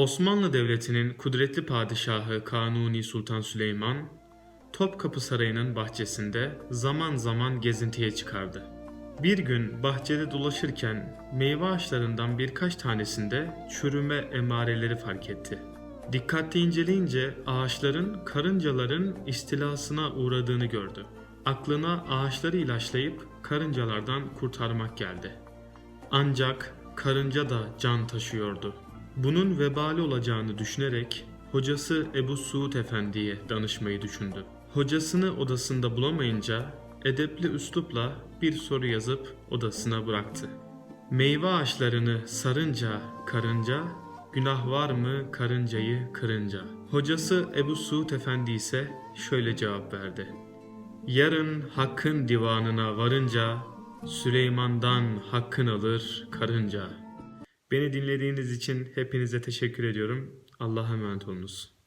Osmanlı Devleti'nin kudretli padişahı Kanuni Sultan Süleyman, Topkapı Sarayı'nın bahçesinde zaman zaman gezintiye çıkardı. Bir gün bahçede dolaşırken meyve ağaçlarından birkaç tanesinde çürüme emareleri fark etti. Dikkatli inceleyince ağaçların karıncaların istilasına uğradığını gördü. Aklına ağaçları ilaçlayıp karıncalardan kurtarmak geldi. Ancak karınca da can taşıyordu. Bunun vebali olacağını düşünerek hocası Ebu Suud Efendi'ye danışmayı düşündü. Hocasını odasında bulamayınca edepli üslupla bir soru yazıp odasına bıraktı. Meyve ağaçlarını sarınca karınca, günah var mı karıncayı kırınca? Hocası Ebu Suud Efendi ise şöyle cevap verdi. Yarın hakkın divanına varınca Süleyman'dan hakkın alır karınca. Beni dinlediğiniz için hepinize teşekkür ediyorum. Allah'a emanet olunuz.